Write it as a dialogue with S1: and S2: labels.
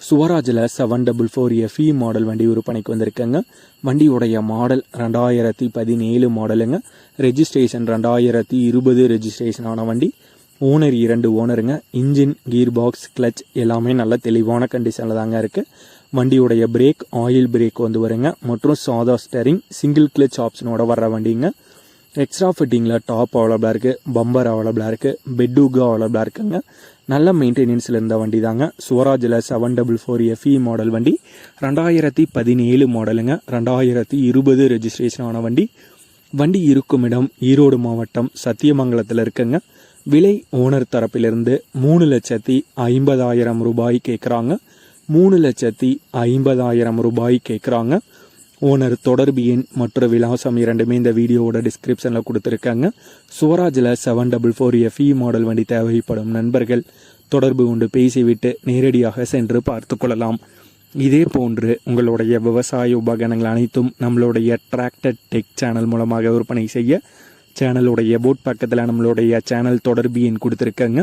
S1: சுவராஜில் seven double four F E model வண்டி விற்பனைக்கு வந்திருக்கேங்க. வண்டியுடைய மாடல் ரெண்டாயிரத்தி பதினேழு மாடலுங்க ரெஜிஸ்ட்ரேஷன் ரெண்டாயிரத்தி இருபது ரெஜிஸ்ட்ரேஷன் ஆன வண்டி. ஓனர் இரண்டு ஓனருங்க இன்ஜின் கீர் பாக்ஸ் கிளச் எல்லாமே நல்ல தெளிவான கண்டிஷனில் தாங்க இருக்குது வண்டியுடைய பிரேக் ஆயில் பிரேக் வந்து வருங்க. மற்றும் சாதா ஸ்டரிங் சிங்கிள் கிளச் ஆப்ஷனோட வர்ற வண்டிங்க. எக்ஸ்ட்ரா ஃபிட்டிங்கில் டாப் அவைலபிளாக இருக்குது பம்பர் அவைலபிளாக இருக்குது பெட்டுக்கு அவைலபிளாக இருக்குங்க. நல்ல மெயின்டெனன்ஸில் இருந்த வண்டி தாங்க சுவராஜில் seven double four F E model வண்டி. ரெண்டாயிரத்தி பதினேழு மாடலுங்க ரெண்டாயிரத்தி இருபது ரெஜிஸ்ட்ரேஷன் ஆன வண்டி. வண்டி இருக்கும் இடம் ஈரோடு மாவட்டம் சத்தியமங்கலத்தில் இருக்குங்க. விலை ஓனர் தரப்பிலிருந்து மூணு லட்சத்தி ஐம்பதாயிரம் ரூபாய் கேட்குறாங்க மூணு லட்சத்தி ஐம்பதாயிரம் ரூபாய் கேட்குறாங்க ஓனர் தொடர்பு எண் மற்றும் விலாசம் இரண்டுமே இந்த வீடியோவோட டிஸ்கிரிப்ஷனில் கொடுத்துருக்காங்க. சுவராஜில் seven double four F E model வண்டி தேவைப்படும் நண்பர்கள். தொடர்பு கொண்டு பேசிவிட்டு நேரடியாக சென்று பார்த்து கொள்ளலாம். இதே போன்று உங்களுடைய விவசாய உபகரணங்கள் அனைத்தும் நம்மளுடைய டிராக்டர் டெக் சேனல் மூலமாக விற்பனை செய்ய சேனலுடைய போட் பக்கத்தில் நம்மளுடைய சேனல் தொடர்பு எண் கொடுத்துருக்காங்க.